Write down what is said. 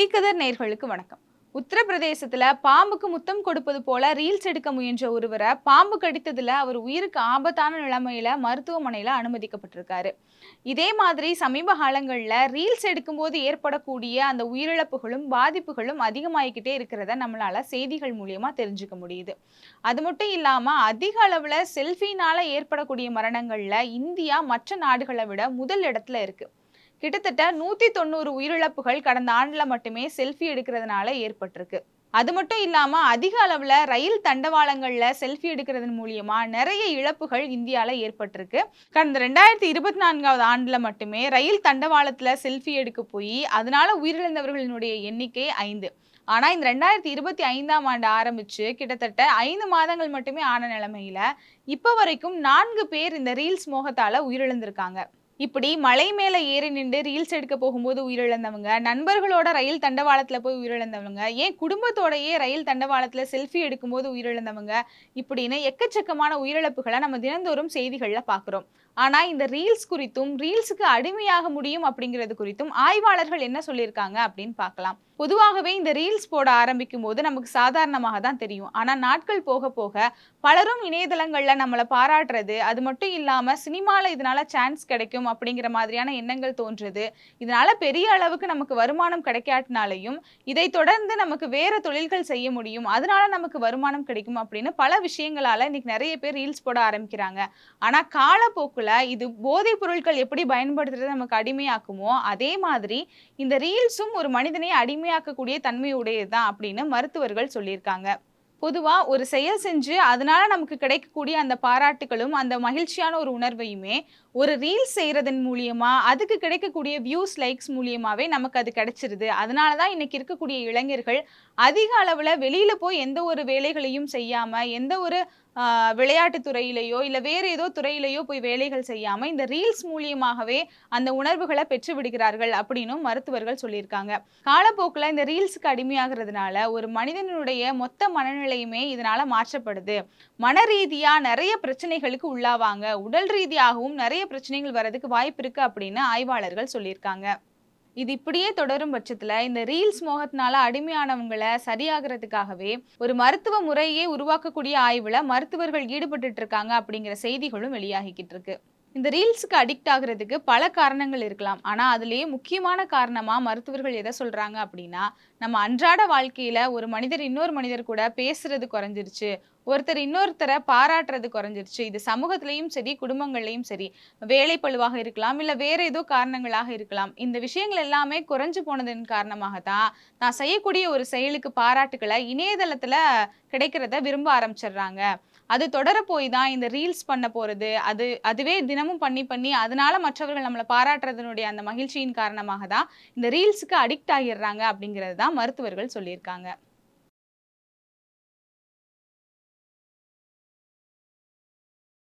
டீக்கதர் நேர்களுக்கு வணக்கம். உத்தரப்பிரதேசத்துல பாம்புக்கு முத்தம் கொடுப்பது போல ரீல்ஸ் எடுக்க முயன்ற ஒருவரை பாம்பு கடித்ததுல அவர் உயிருக்கு ஆபத்தான நிலைமையில மருத்துவமனையில அனுமதிக்கப்பட்டிருக்காரு. இதே மாதிரி சமீப காலங்கள்ல ரீல்ஸ் எடுக்கும்போது ஏற்படக்கூடிய அந்த உயிரிழப்புகளும் பாதிப்புகளும் அதிகமாகிக்கிட்டே இருக்கிறத நம்மளால செய்திகள் மூலியமா தெரிஞ்சுக்க முடியுது. அது மட்டும் இல்லாம அதிக அளவுல செல்ஃபினால ஏற்படக்கூடிய மரணங்கள்ல இந்தியா மற்ற நாடுகளை விட முதல் இடத்துல இருக்கு. கிட்டத்தட்ட நூத்தி தொண்ணூறு உயிரிழப்புகள் கடந்த ஆண்டுல மட்டுமே செல்ஃபி எடுக்கிறதுனால ஏற்பட்டிருக்கு. அது மட்டும் இல்லாம அதிக அளவுல ரயில் தண்டவாளங்கள்ல செல்ஃபி எடுக்கிறதன் மூலியமா நிறைய இழப்புகள் இந்தியால ஏற்பட்டிருக்கு. கடந்த ரெண்டாயிரத்தி இருபத்தி நான்காவது ஆண்டுல மட்டுமே ரயில் தண்டவாளத்துல செல்ஃபி எடுக்க போய் அதனால உயிரிழந்தவர்களினுடைய எண்ணிக்கை ஐந்து. ஆனா இந்த ரெண்டாயிரத்தி இருபத்தி ஐந்தாம் ஆண்டு ஆரம்பிச்சு கிட்டத்தட்ட ஐந்து மாதங்கள் மட்டுமே ஆன நிலைமையில இப்ப வரைக்கும் நான்கு பேர் இந்த ரீல்ஸ் மோகத்தால உயிரிழந்திருக்காங்க. இப்படி மலை மேலே ஏறி நின்று ரீல்ஸ் எடுக்க போகும்போது உயிரிழந்தவங்க நண்பர்களோட ரயில் தண்டவாளத்தில் போய் உயிரிழந்தவங்க ஏன் குடும்பத்தோடையே ரயில் தண்டவாளத்தில் செல்ஃபி எடுக்கும்போது உயிரிழந்தவங்க இப்படின்னு எக்கச்சக்கமான உயிரிழப்புகளை நம்ம தினந்தோறும் செய்திகளில் பார்க்குறோம் ஆனால் இந்த ரீல்ஸ் குறித்தும் ரீல்ஸுக்கு அடிமையாக முடியும் அப்படிங்கிறது குறித்தும் ஆய்வாளர்கள் என்ன சொல்லியிருக்காங்க அப்படின்னு பார்க்கலாம் பொதுவாகவே இந்த ரீல்ஸ் போட ஆரம்பிக்கும் போது நமக்கு சாதாரணமாக தான் தெரியும். ஆனால் நாட்கள் போக போக பலரும் இணையதளங்களில் நம்மளை பாராட்டுறது அது மட்டும் இல்லாமல் சினிமாவில் இதனால சான்ஸ் கிடைக்கும் அப்படிங்கிற மாதிரியான எண்ணங்கள் தோன்றுது. இதனால பெரிய அளவுக்கு நமக்கு வருமானம் கிடைக்காட்டினாலையும் இதை தொடர்ந்து நமக்கு வேற தொழில்கள் செய்ய முடியும். அதனால நமக்கு வருமானம் கிடைக்கும் அப்படின்னு பல விஷயங்களால இன்னைக்கு நிறைய பேர் ரீல்ஸ் போட ஆரம்பிக்கிறாங்க. ஆனா காலப்போக்குல இது போதைப் பொருட்கள் எப்படி பயன்படுத்துறது நமக்கு அடிமையாக்குமோ அதே மாதிரி இந்த ரீல்ஸும் ஒரு மனிதனை அடிமையாக்கக்கூடிய தன்மை உடையதுதான் அப்படின்னு மருத்துவர்கள் சொல்லியிருக்காங்க. பொதுவாக ஒரு செயல் செஞ்சு அதனால நமக்கு கிடைக்கக்கூடிய அந்த பாராட்டுகளும் அந்த மகிழ்ச்சியான ஒரு உணர்வையுமே ஒரு ரீல்ஸ் செய்கிறதன் மூலியமா அதுக்கு கிடைக்கக்கூடிய வியூஸ் லைக்ஸ் மூலியமாகவே நமக்கு அது கிடைச்சிருது. அதனால தான் இன்னைக்கு இருக்கக்கூடிய இளைஞர்கள் அதிக அளவில் வெளியில் போய் எந்த ஒரு வேலைகளையும் செய்யாமல் எந்த ஒரு விளையாட்டு துறையிலேயோ இல்லை வேறு ஏதோ துறையிலேயோ போய் வேலைகள் செய்யாமல் இந்த ரீல்ஸ் மூலியமாகவே அந்த உணர்வுகளை பெற்று விடுகிறார்கள் அப்படின்னும் மருத்துவர்கள் சொல்லியிருக்காங்க. காலப்போக்கில் இந்த ரீல்ஸுக்கு அடிமையாகிறதுனால ஒரு மனிதனுடைய மொத்த மனநிலையுமே இதனால் மாற்றப்படுது. மன ரீதியாக நிறைய பிரச்சனைகளுக்கு உள்ளாவாங்க. உடல் ரீதியாகவும் நிறைய பிரச்சனைகள் வர்றதுக்கு வாய்ப்பு இருக்குது அப்படின்னு ஆய்வாளர்கள் சொல்லியிருக்காங்க. இது இப்படியே தொடரும் பட்சத்துல இந்த ரீல்ஸ் மோகத்தினால அடிமையானவங்களை சரியாகிறதுக்காகவே ஒரு மருத்துவ முறையே உருவாக்கக்கூடிய ஆய்வுல மருத்துவர்கள் ஈடுபட்டுட்டு இருக்காங்க அப்படிங்கிற செய்திகளும் வெளியாகிக்கிட்டு இருக்கு. இந்த ரீல்ஸுக்கு அடிக்ட் ஆகுறதுக்கு பல காரணங்கள் இருக்கலாம். ஆனால் அதுலேயே முக்கியமான காரணமாக மருத்துவர்கள் எதை சொல்கிறாங்க அப்படின்னா நம்ம அன்றாட வாழ்க்கையில் ஒரு மனிதர் இன்னொரு மனிதர் கூட பேசுறது குறைஞ்சிருச்சு. ஒருத்தர் இன்னொருத்தரை பாராட்டுறது குறைஞ்சிருச்சு. இது சமூகத்திலையும் சரி குடும்பங்கள்லையும் சரி வேலை பழுவாக இருக்கலாம் இல்லை வேற ஏதோ காரணங்களாக இருக்கலாம். இந்த விஷயங்கள் எல்லாமே குறைஞ்சு போனதன் காரணமாக தான் நான் செய்யக்கூடிய ஒரு செயலுக்கு பாராட்டுகளை இணையதளத்தில் கிடைக்கிறத விரும்ப ஆரம்பிச்சிடுறாங்க. அது தொடர போய் தான் இந்த ரீல்ஸ் பண்ண போறது. அது அதுவே தினமும் பண்ணி பண்ணி அதனால மற்றவர்கள் நம்மளை பாராட்டுறதுனுடைய அந்த மகிழ்ச்சியின் காரணமாக தான் இந்த ரீல்ஸுக்கு அடிக்ட் ஆகிடுறாங்க அப்படிங்கிறது தான் மருத்துவர்கள் சொல்லியிருக்காங்க.